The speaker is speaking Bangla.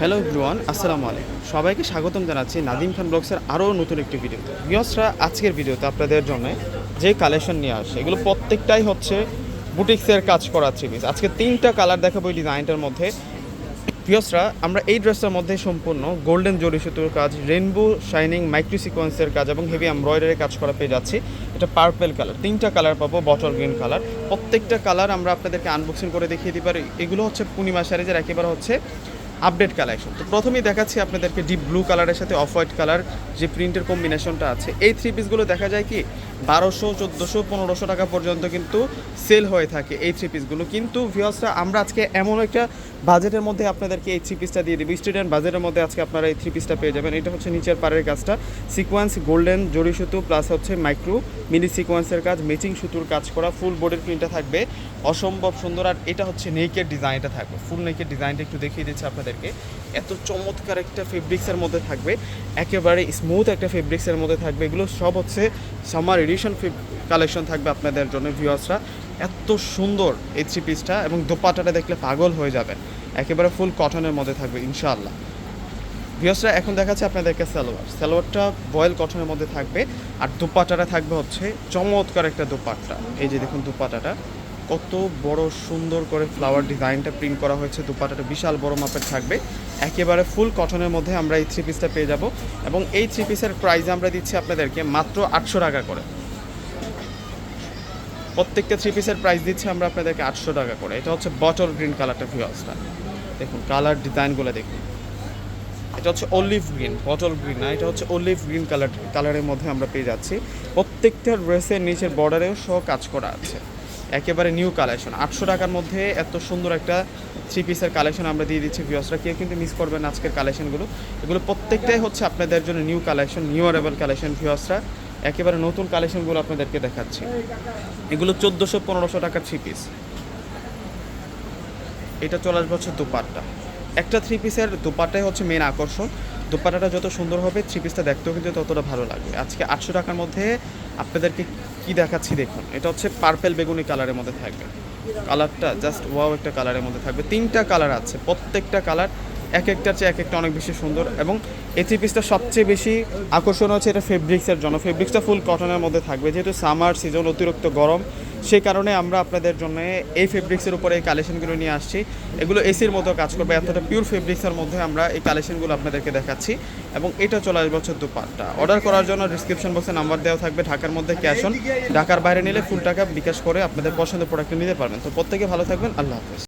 হ্যালো এভরিওয়ান আসসালামু আলাইকুম। সবাইকে স্বাগতম জানাচ্ছি নাদিম খান ব্লগসের আরও নতুন একটি ভিডিও বিয়সরা আজকের ভিডিওতে আপনাদের জন্য যে কালেকশন নিয়ে আসে, এগুলো প্রত্যেকটাই হচ্ছে বুটিক্সের কাজ করা থ্রি আজকে তিনটা কালার দেখাবো এই ডিজাইনটার মধ্যে। পিয়সরা আমরা এই ড্রেসটার মধ্যে সম্পূর্ণ গোল্ডেন জরি সুতোর কাজ রেনবো শাইনিং মাইক্রো সিকোয়েন্সের কাজ এবং হেভি এমব্রয়ডারি কাজ করা পেয়ে যাচ্ছি। এটা পার্পেল কালার তিনটা কালার পাবো বটল গ্রিন কালার প্রত্যেকটা কালার আমরা আপনাদেরকে আনবক্সিং করে দেখিয়ে দিতে পারি। এগুলো হচ্ছে পূর্ণিমা শাড়িজের, একেবারে হচ্ছে আপডেট কালেকশন। তো প্রথমেই দেখাচ্ছি আপনাদেরকে ডিপ ব্লু কালারের সাথে অফ হোয়াইট কালার যে প্রিন্টের কম্বিনেশনটা আছে। এই থ্রি পিসগুলো দেখা যায় কি, বারোশো, চোদ্দোশো, পনেরোশো টাকা পর্যন্ত কিন্তু সেল হয়ে থাকে এই থ্রি পিসগুলো কিন্তু ভিওসরা আমরা আজকে এমন একটা বাজেটের মধ্যে আপনাদেরকে এই থ্রি পিসটা দিয়ে দেবো। স্টুডেন্ট বাজেটের মধ্যে আজকে আপনারা এই থ্রি পিসটা পেয়ে যাবেন। এটা হচ্ছে নিচের পাড়ের কাজটা। সিকোয়েন্স গোল্ডেন জরি সুতো প্লাস হচ্ছে মাইক্রো মিনি সিকোয়েন্সের কাজ ম্যাচিং সুতোর কাজ করা ফুল বডির প্রিন্টটা থাকবে। অসম্ভব সুন্দর। আর এটা হচ্ছে নেকের ডিজাইনটা থাকবে। ফুল নেকের ডিজাইনটা একটু দেখিয়ে দিচ্ছি আপনাদেরকে এত চমৎকার একটা ফেব্রিক্সের মধ্যে থাকবে। একেবারে স্মুথ একটা ফেব্রিক্সের মধ্যে থাকবে। এগুলো সব হচ্ছে সামার এডিশন কালেকশন থাকবে আপনাদের জন্য ভিউয়ার্সরা এত সুন্দর এই থ্রি পিসটা এবং দোপাটাটা দেখলে পাগল হয়ে যাবেন। একেবারে ফুল কটনের মধ্যে থাকবে, ইনশাআল্লাহ। ভিউয়ার্সরা এখন দেখাচ্ছে আপনাদেরকে সালোয়ার। সালোয়ারটা বয়েল কটনের মধ্যে থাকবে। আর দুপাটাটা থাকবে হচ্ছে চমৎকার একটা দুপাট্টা। এই যে দেখুন দুপাটাটা কত বড় সুন্দর করে ফ্লাওয়ার ডিজাইনটা প্রিন্ট করা হয়েছে। দুপাটাটা বিশাল বড় মাপের থাকবে। একেবারে ফুল কটনের মধ্যে আমরা এই থ্রি পিসটা পেয়ে যাব। এবং এই থ্রি পিসের প্রাইস আমরা দিচ্ছি আপনাদেরকে মাত্র আটশো টাকা করে। প্রত্যেকটা থ্রি পিসের প্রাইস দিচ্ছি আমরা আপনাদেরকে আটশো টাকা করে। এটা হচ্ছে বটল গ্রিন কালারটা ভিউয়ার্সটা দেখুন কালার ডিজাইনগুলো দেখুন। এটা হচ্ছে অলিভ গ্রিন বটল গ্রিন না, এটা হচ্ছে অলিভ গ্রিন কালার কালারের মধ্যে আমরা পেয়ে যাচ্ছি। প্রত্যেকটা ড্রেসের নিচের বর্ডারেও সহ কাজ করা আছে। একেবারে নিউ কালেকশন আটশো টাকার মধ্যে এত সুন্দর একটা থ্রি পিসের কালেকশন আমরা দিয়ে দিচ্ছি ভিউসরা কেউ কিন্তু মিস করবেন আজকের কালেকশনগুলো এগুলো প্রত্যেকটাই হচ্ছে আপনাদের জন্য নিউ কালেকশন নিউ অ্যারেবল কালেকশন ভিউসরা একেবারে নতুন কালেকশনগুলো আপনাদেরকে দেখাচ্ছি। এগুলো চোদ্দোশো পনেরোশো টাকার থ্রি পিস এটা চলে আসবে হচ্ছে দুপাট্টা। একটা থ্রি পিসের দুপাট্টাই হচ্ছে মেন আকর্ষণ। দুপাট্টাটা যত সুন্দর হবে থ্রি পিসটা দেখতেও কিন্তু ততটা ভালো লাগবে। আজকে আটশো টাকার মধ্যে আপনাদেরকে কি দেখাচ্ছি দেখুন, এটা হচ্ছে পার্পেল বেগুনি কালারের মধ্যে থাকবে। কালারটা জাস্ট ওয়াও একটা কালারের মধ্যে থাকবে। তিনটা কালার আছে, প্রত্যেকটা কালার এক একটার চেয়ে এক একটা অনেক বেশি সুন্দর এবং এই থ্রি পিসটা সবচেয়ে বেশি আকর্ষণ হচ্ছে এটা ফেব্রিক্সের জন্য। ফেব্রিক্সটা ফুল কটনের মধ্যে থাকবে। যেহেতু সামার সিজন অতিরিক্ত গরম, সেই কারণে আমরা আপনাদের জন্য এই ফেব্রিক্সের উপরে এই কালেকশনগুলো নিয়ে আসছি। এগুলো এসির মতো কাজ করবে এতটা পিওর ফেব্রিক্সের মধ্যে আমরা এই কালেকশনগুলো আপনাদেরকে দেখাচ্ছি এবং এটা চলে আসবে হচ্ছে দুপাট্টা। অর্ডার করার জন্য ডিসক্রিপশন বক্সে নাম্বার দেওয়া থাকবে, ঢাকার মধ্যে ক্যাশ অন ঢাকার বাইরে নিলে ফুল টাকা বিকাশ করে আপনাদের পছন্দের প্রোডাক্ট নিতে পারবেন। তো প্রত্যেকে ভালো থাকবেন, আল্লাহ হাফেজ।